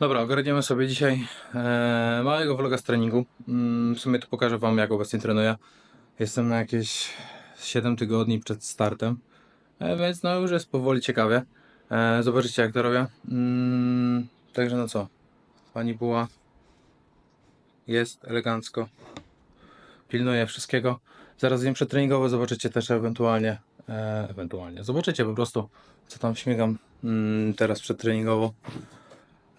Dobra, ogarniemy sobie dzisiaj e, małego vloga z treningu. Mm, w sumie to pokażę Wam, jak obecnie trenuję. Jestem na jakieś 7 tygodni przed startem, e, więc no już jest powoli ciekawie. E, zobaczycie, jak to robię. Mm, także no co, Pani Buła jest elegancko. Pilnuje wszystkiego. Zaraz wiem przetreningowo, zobaczycie też ewentualnie, e, ewentualnie, zobaczycie po prostu, co tam śmigam mm, teraz przetreningowo.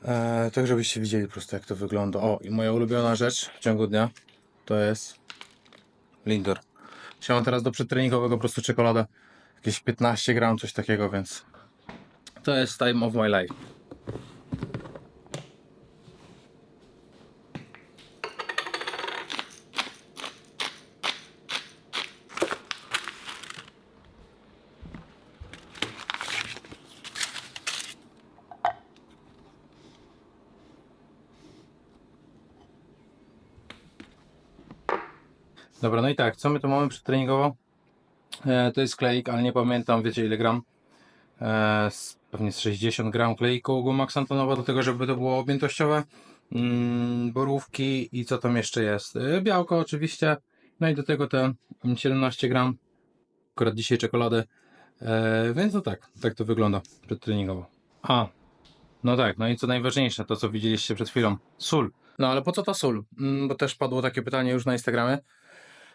E, tak, żebyście widzieli po prostu jak to wygląda. O, i moja ulubiona rzecz w ciągu dnia to jest Lindor. Chciałem teraz do przedtreningowego po prostu czekoladę. Jakieś 15 gram, coś takiego, więc to jest time of my life. Dobra, no i tak, co my tu mamy przedtreningowo? E, to jest kleik, ale nie pamiętam, wiecie ile gram. E, z, pewnie z 60 gram kleiku Gumax Antonowa, do tego, żeby to było objętościowe. Mm, borówki i co tam jeszcze jest? E, białko oczywiście. No i do tego te 17 gram. Akurat dzisiaj czekolady. E, więc no tak, tak to wygląda przedtreningowo. A, no tak, no i co najważniejsze, to co widzieliście przed chwilą. Sól. No ale po co ta sól? Mm, bo też padło takie pytanie już na Instagramie.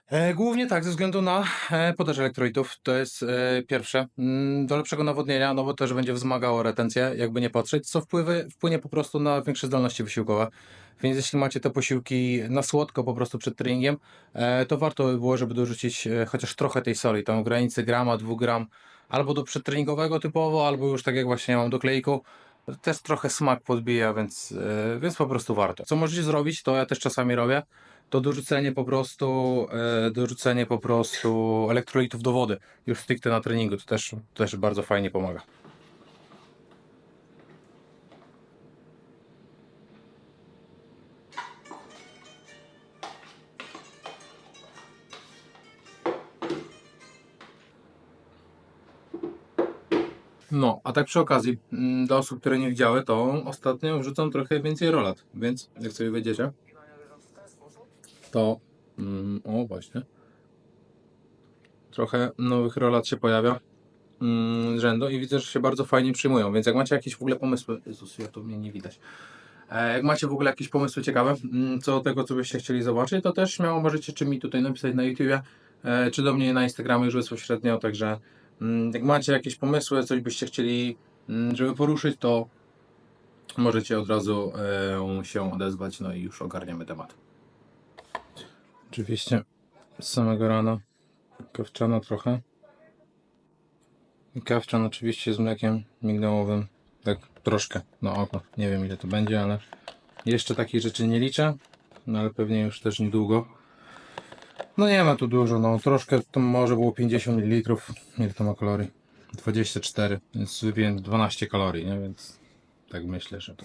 E, Głównie tak, ze względu na e, podaż elektrolitów. To jest e, pierwsze. Mm, Do lepszego nawodnienia, no bo też będzie wzmagało retencję, jakby nie patrzeć, co wpływy, wpłynie po prostu na większe zdolności wysiłkowe. Więc jeśli macie te posiłki na słodko po prostu przed treningiem, to warto by było, żeby dorzucić chociaż trochę tej soli, w granicy grama, 2 gram, albo do przedtreningowego typowo, albo już tak jak właśnie mam do kleiku. Też trochę smak podbija, więc, więc po prostu warto. Co możecie zrobić, to ja też czasami robię to dorzucenie po prostu, e, dorzucenie po prostu elektrolitów do wody już stricte na treningu, to też, też bardzo fajnie pomaga. No, a tak przy okazji, mm, dla osób, które nie widziały, to ostatnio wrzucam trochę więcej rolat, więc jak sobie wejdziecie, to mm, o właśnie. Trochę nowych rolat się pojawia mm, rzędu i widzę, że się bardzo fajnie przyjmują, więc jak macie jakieś w ogóle pomysły, Jezus, ja to mnie nie widać, e, jak macie w ogóle jakieś pomysły ciekawe mm, co do tego, co byście chcieli zobaczyć, to też śmiało możecie czy mi tutaj napisać na YouTubie, e, czy do mnie na Instagramie już bezpośrednio, także mm, jak macie jakieś pomysły, coś byście chcieli, mm, żeby poruszyć, to możecie od razu e, się odezwać, no i już ogarniamy temat. Oczywiście z samego rana kawczana trochę. Kawczan oczywiście z mlekiem migdałowym. Tak troszkę na oko. Nie wiem ile to będzie, ale jeszcze takich rzeczy nie liczę. No ale pewnie już też niedługo. No nie ma tu dużo, no troszkę to może było 50 ml. Ile to ma kalorii? 24, więc wypiłem 12 kalorii, nie? Więc tak myślę, że to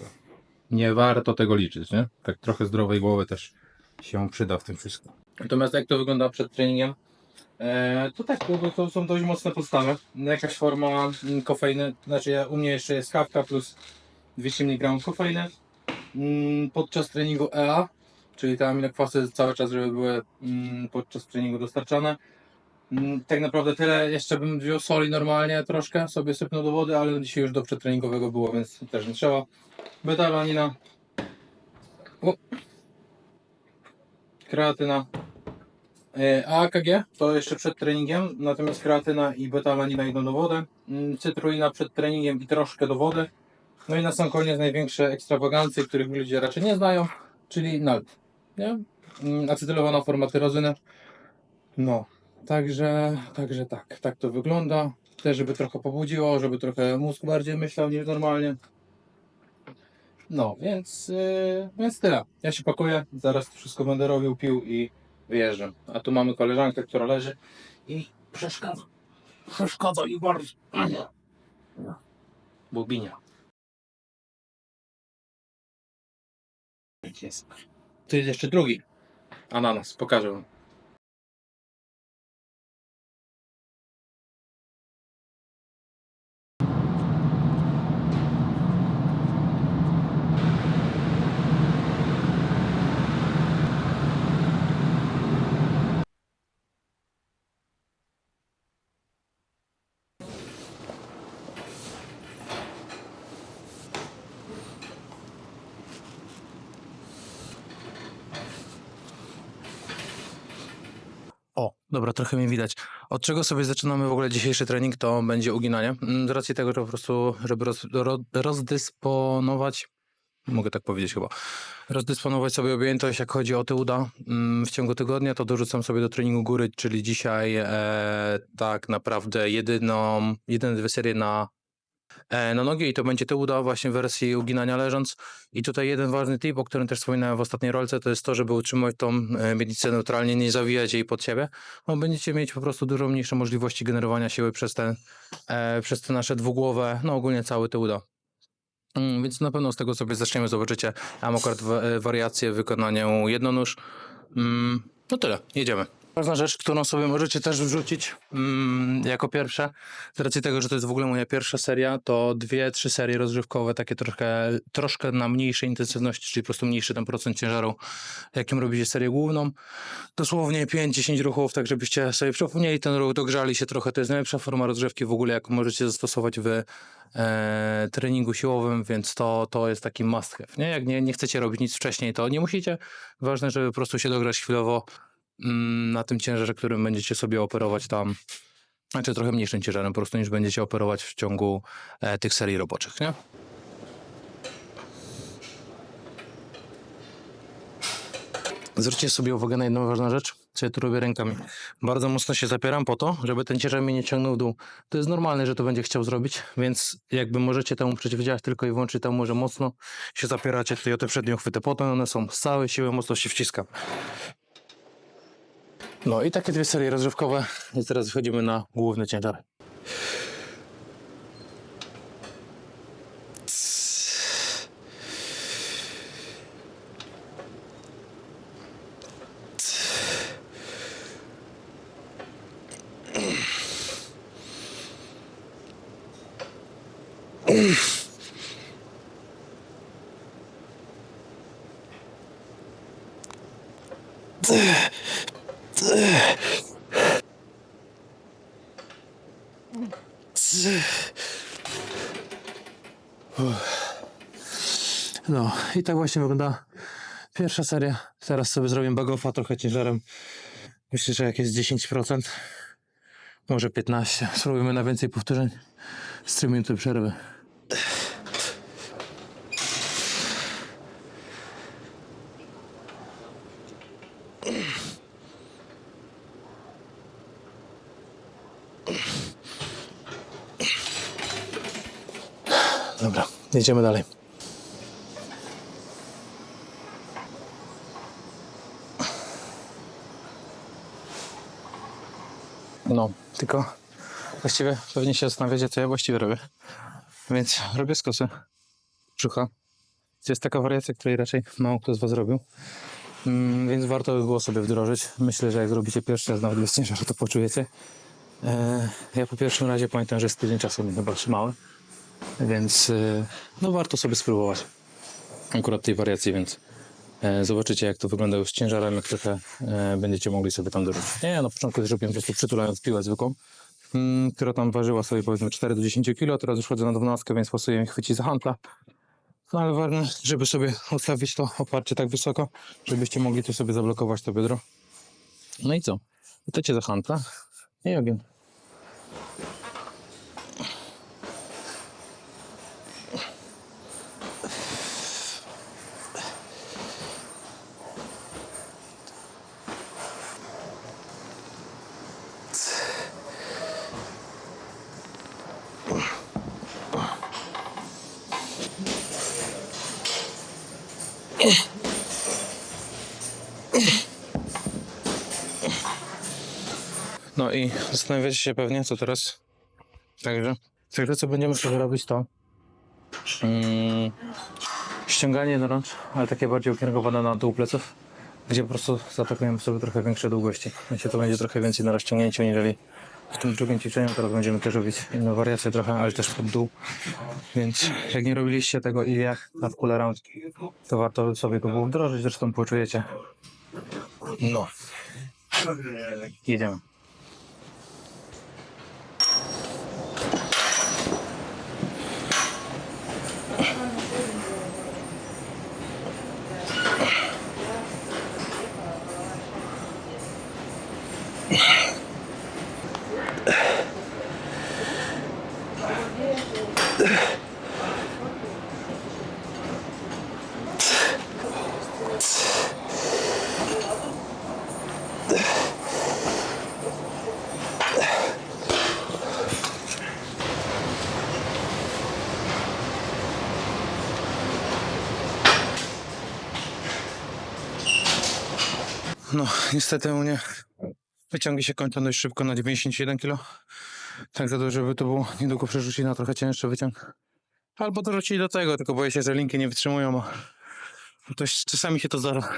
nie warto tego liczyć, nie? Tak trochę zdrowej głowy też się przyda w tym wszystkim. Natomiast jak to wygląda przed treningiem? E, to tak, to, to są dość mocne podstawy. Jakaś forma mm, kofeiny, znaczy ja, u mnie jeszcze jest kawka plus 200 mg kofeiny. Mm, Podczas treningu EA, czyli te aminokwasy cały czas, żeby były mm, podczas treningu dostarczane. Tak naprawdę tyle, jeszcze bym wziął soli normalnie troszkę, sobie sypnął do wody, ale dzisiaj już do przedtreningowego było, więc też nie trzeba. Beta-alanina. Kreatyna. E, A AKG to jeszcze przed treningiem, natomiast kreatyna i beta-alanina idą do wody. Mm, Cytrulina przed treningiem i troszkę do wody. No i na sam koniec największe ekstrawagancje, których ludzie raczej nie znają, czyli NALT. Nie? Mm, Acetylowana forma tyrozyny. No, także, także tak, tak to wygląda. Też, żeby trochę pobudziło, żeby trochę mózg bardziej myślał niż normalnie. No, więc, yy, więc tyle. Ja się pakuję, zaraz to wszystko będę robił, pił i wyjeżdżam. A tu mamy koleżankę, która leży i przeszkadza. Przeszkadza i bardzo. Bubinia. Jest. Tu jest jeszcze drugi ananas, pokażę wam. Dobra, trochę mnie widać. Od czego sobie zaczynamy w ogóle dzisiejszy trening, to będzie uginanie. Mm, Z racji tego, że po prostu, żeby roz, ro, rozdysponować, mogę tak powiedzieć chyba, rozdysponować sobie objętość, jak chodzi o te uda mm, w ciągu tygodnia, to dorzucam sobie do treningu góry, czyli dzisiaj e, tak naprawdę jedyną, jedyne dwie serie na na nogi i to będzie te uda właśnie w wersji uginania leżąc. I tutaj jeden ważny tip, o którym też wspominałem w ostatniej rolce, to jest to, żeby utrzymać tą e, miednicę neutralnie, nie zawijać jej pod siebie, bo będziecie mieć po prostu dużo mniejsze możliwości generowania siły przez te, e, przez te nasze dwugłowe, no ogólnie cały te uda. Mm, Więc na pewno z tego sobie zaczniemy, zobaczycie. Ja mam akurat wa- e, wariację w wykonaniu jednonóż. Mm, No tyle, jedziemy. Ważna rzecz, którą sobie możecie też wrzucić mm, jako pierwsze, z racji tego, że to jest w ogóle moja pierwsza seria, to dwie, trzy serie rozgrzewkowe, takie troszkę, troszkę na mniejszej intensywności, czyli po prostu mniejszy ten procent ciężaru, jakim robicie serię główną. Dosłownie 5-10 ruchów, tak żebyście sobie przypomnieli ten ruch, dogrzali się trochę. To jest najlepsza forma rozgrzewki w ogóle, jaką możecie zastosować w e, treningu siłowym, więc to, to jest taki must have. Nie? Jak nie, nie chcecie robić nic wcześniej, to nie musicie. Ważne, żeby po prostu się dograć chwilowo na tym ciężarze, którym będziecie sobie operować tam. Znaczy trochę mniejszym ciężarem po prostu niż będziecie operować w ciągu e, tych serii roboczych, nie? Zwróćcie sobie uwagę na jedną ważną rzecz, co ja tu robię rękami. Bardzo mocno się zapieram po to, żeby ten ciężar mnie nie ciągnął w dół. To jest normalne, że to będzie chciał zrobić, więc jakby możecie temu przeciwdziałać tylko i wyłącznie temu, że mocno się zapieracie tutaj o te przednie uchwyty. Potem one są z całej siły mocno się wciskam. No i takie dwie serie rozrywkowe. I teraz wchodzimy na główny ciężar. No i tak właśnie wygląda pierwsza seria. Teraz sobie zrobię bagofa trochę ciężarem. Myślę, że jakieś 10%, może 15%. Spróbujemy na więcej powtórzeń. Z 3 minuty przerwy. Dobra, jedziemy dalej. No, tylko właściwie pewnie się zastanawiacie, co ja właściwie robię. Więc robię skosy brzucha. To jest taka wariacja, której raczej mało kto z Was robił. Mm, więc warto by było sobie wdrożyć. Myślę, że jak zrobicie pierwszy raz nawet bez ciężaru, to poczujecie. E, ja po pierwszym razie pamiętam, że z tydzień czasu mnie chyba trzymały. Więc e, no warto sobie spróbować akurat tej wariacji, więc zobaczycie jak to wygląda już z ciężarem, jak trochę e, będziecie mogli sobie tam dorzucić. Nie, na początku zrobiłem po prostu przytulając piłę zwykłą, mm, która tam ważyła sobie powiedzmy 4 do 10 kg, teraz już chodzę na 12, więc pasuję mi chwyci za handla. No ale ważne, żeby sobie ustawić to oparcie tak wysoko, żebyście mogli tu sobie zablokować to biodro. No i co? Chwytacie za handla i ogień. No i zastanawiacie się pewnie, co teraz. Także, także co będziemy sobie robić to mm, ściąganie na rącz, ale takie bardziej ukierunkowane na dół pleców, gdzie po prostu zaatakujemy sobie trochę większe długości. Myślę, to będzie trochę więcej na rozciągnięciu, niżeli w tym drugim ćwiczeniu. Teraz będziemy też robić inną wariację trochę, ale też pod dół. Więc jak nie robiliście tego i jak na kule round, to warto sobie go było wdrożyć, zresztą poczujecie. No. Jedziemy. No, niestety u mnie wyciągi się kończą dość szybko na 91 kg. Tak za to, żeby to było niedługo przerzucić na trochę cięższy wyciąg. Albo dorzucić do tego, tylko boję się, że linki nie wytrzymują. a To czasami się to zdarza.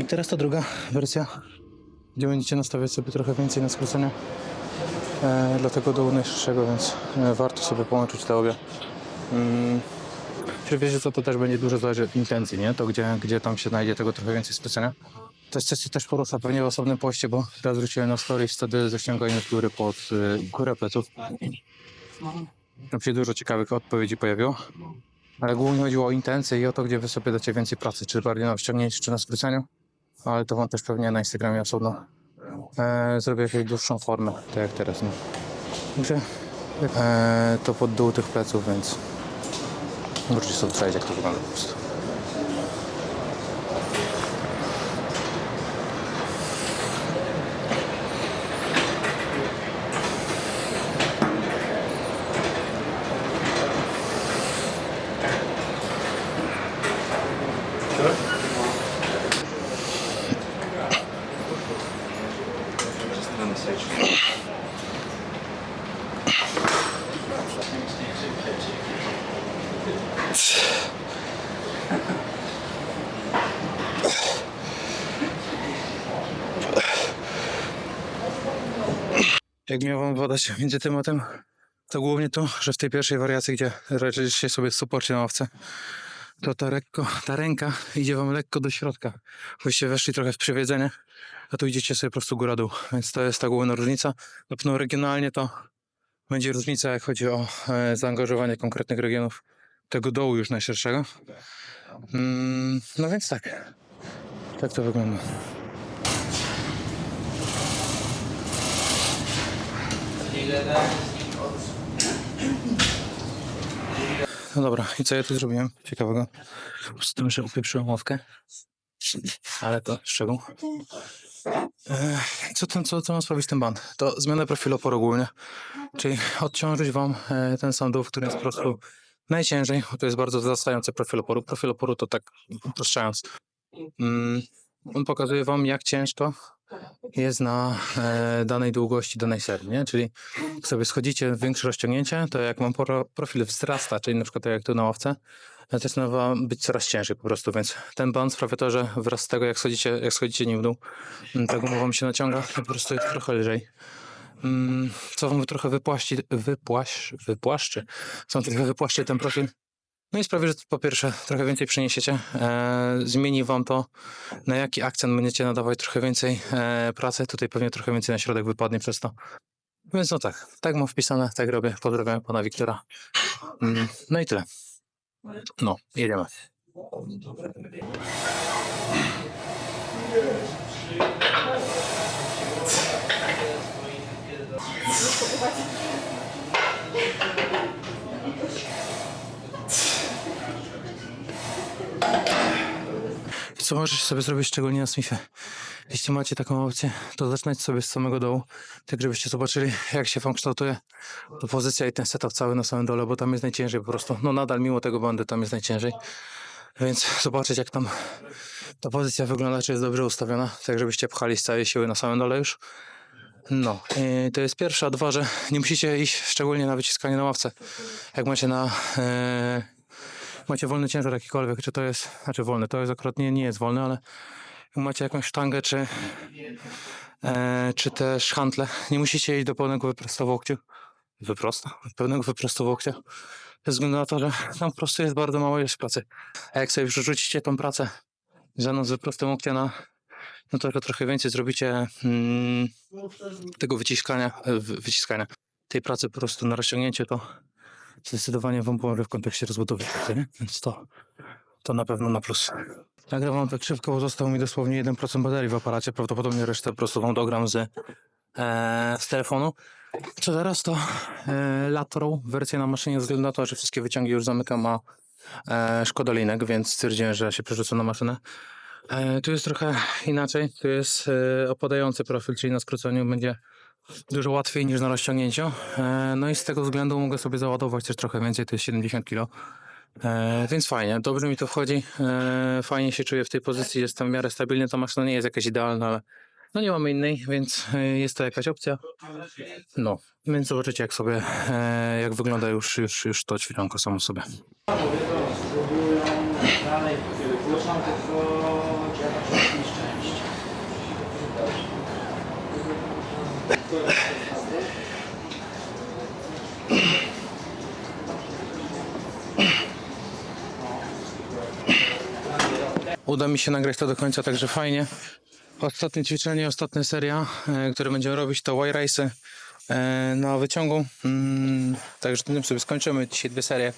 I teraz ta druga wersja, gdzie będziecie nastawiać sobie trochę więcej na skrócenie e, dla tego dołu najszerszego, więc e, warto sobie połączyć te obie. Mm. Czy wiecie co, to też będzie dużo zależy od intencji, nie? To gdzie, gdzie tam się znajdzie tego trochę więcej skrócenia. To jest coś, też porusza pewnie w osobnym poście, bo teraz wróciłem na stories wtedy ze z góry pod y, górę pleców. Tam się dużo ciekawych odpowiedzi pojawiło. Ale głównie chodziło o intencje i o to, gdzie wy sobie dacie więcej pracy, czy bardziej na wciągnięciu, czy na skróceniu. Ale to wam też pewnie na Instagramie osobno e, zrobię jakąś dłuższą formę, tak jak teraz. Nie? Także e, to pod dół tych pleców, więc możecie sobie sprawdzić, jak to wygląda po prostu. Jak miał wam podać między tematem, to głównie to, że w tej pierwszej wariacji, gdzie leżycie sobie w suporcie na ławce, to ta, lekko, ta ręka idzie wam lekko do środka. Byście weszli trochę w przewiedzenie, a tu idziecie sobie po prostu góra-dół. Więc to jest ta główna różnica. Na pewno regionalnie to będzie różnica, jak chodzi o e, zaangażowanie konkretnych regionów tego dołu już najszerszego. Mm, no więc tak. Tak to wygląda. No dobra, i co ja tu zrobiłem? Ciekawego. Z tym, że upieprzyłem ławkę. Ale to szczegół. Co, ten, co, co ma sprawić ten band? To zmiana profilu oporu ogólnie. Czyli odciążyć wam e, ten sam dół, w którym jest po prostu najciężej, bo to jest bardzo wzrastający profil oporu. Profil oporu to tak upraszczając. Mm, on pokazuje wam, jak ciężko jest na e, danej długości danej serii, nie? Czyli sobie schodzicie w większe rozciągnięcie, to jak mam pro, profil wzrasta, czyli na przykład tak jak tu na ławce, to zaczyna być coraz ciężej po prostu, więc ten band sprawia to, że wraz z tego jak schodzicie, jak schodzicie nim w dół, ta guma wam się naciąga, to po prostu jest trochę lżej. Mm, Co wam trochę wypłaści, wypłasz, wypłaszczy, co wam trochę wypłaszczy ten profil. No i sprawi, że po pierwsze trochę więcej przeniesiecie, e, zmieni wam to, na jaki akcent będziecie nadawać trochę więcej e, pracy. Tutaj pewnie trochę więcej na środek wypadnie przez to. Więc no tak, tak mam wpisane, tak robię. Pozdrawiam pana Wiktora. Mm, no i tyle. No, jedziemy. Co możesz sobie zrobić szczególnie na Smithie? Jeśli macie taką opcję, to zaczynać sobie z samego dołu, tak żebyście zobaczyli, jak się wam kształtuje to pozycja i ten setup cały na samym dole, bo tam jest najciężej po prostu. No nadal mimo tego bandy tam jest najciężej. Więc zobaczyć, jak tam ta pozycja wygląda, czy jest dobrze ustawiona, tak żebyście pchali z całej siły na samym dole już. No, to jest pierwsza. Dwa, że nie musicie iść szczególnie na wyciskanie na ławce. Jak macie na... E, macie wolny ciężar jakikolwiek, czy to jest, znaczy wolny, to jest akurat nie, nie jest wolny, ale macie jakąś sztangę, czy, e, czy też hantle, nie musicie iść do pełnego wyprostowokciu, wyprosta, pełnego wyprostowokcia, ze względu na to, że tam po prostu jest bardzo mało ilość pracy. A jak sobie przerzucicie tą pracę żadną z wyprostą łokcia na, no to trochę więcej zrobicie mm, tego wyciskania, wy- wyciskania, tej pracy po prostu na rozciągnięcie, to zdecydowanie wam pomoże w kontekście rozbudowy, nie? więc to, to na pewno na plus. Nagrywam tak szybko, bo został mi dosłownie 1% baterii w aparacie, prawdopodobnie resztę po prostu wam dogram z e, z telefonu. Co teraz to e, Latro, wersja na maszynie, względu na to, że wszystkie wyciągi już zamykam, ma e, szkodolinek, więc stwierdziłem, że się przerzucę na maszynę. E, tu jest trochę inaczej, tu jest e, opadający profil, czyli na skróceniu będzie dużo łatwiej niż na rozciągnięciu. E, no i z tego względu mogę sobie załadować też trochę więcej, to jest 70 kg. E, więc fajnie, dobrze mi to wchodzi. E, fajnie się czuję w tej pozycji, jestem w miarę stabilny. Ta maszyna nie jest jakaś idealna, ale no nie mamy innej, więc jest to jakaś opcja. No, więc zobaczycie jak sobie, jak wygląda już, już, już to ćwiczonko samo sobie. Uda mi się nagrać to do końca, także fajnie. Ostatnie ćwiczenie, ostatnia seria, e, które będziemy robić to Y-Race'y e, na wyciągu. Mm, także tym sobie skończymy dzisiaj dwie serie.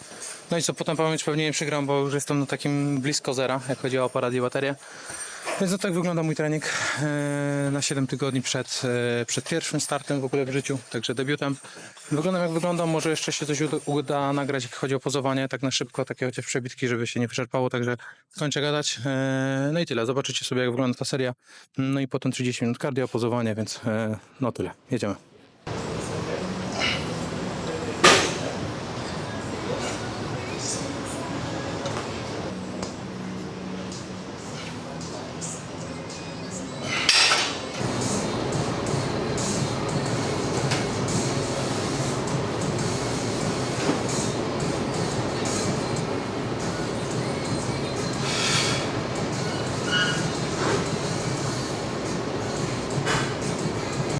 No i co, potem pamięć pewnie nie przegram, bo już jestem na takim blisko zera, jak chodzi o aparat i baterię. Więc no tak wygląda mój trening e, na 7 tygodni przed, e, przed pierwszym startem w ogóle w życiu, także debiutem. Wyglądam jak wyglądam, może jeszcze się coś uda, nagrać, jak chodzi o pozowanie, tak na szybko, takie chociaż przebitki, żeby się nie wyczerpało, także kończę gadać. E, no i tyle, zobaczycie sobie jak wygląda ta seria. No i potem 30 minut cardio, pozowanie, więc no tyle, jedziemy.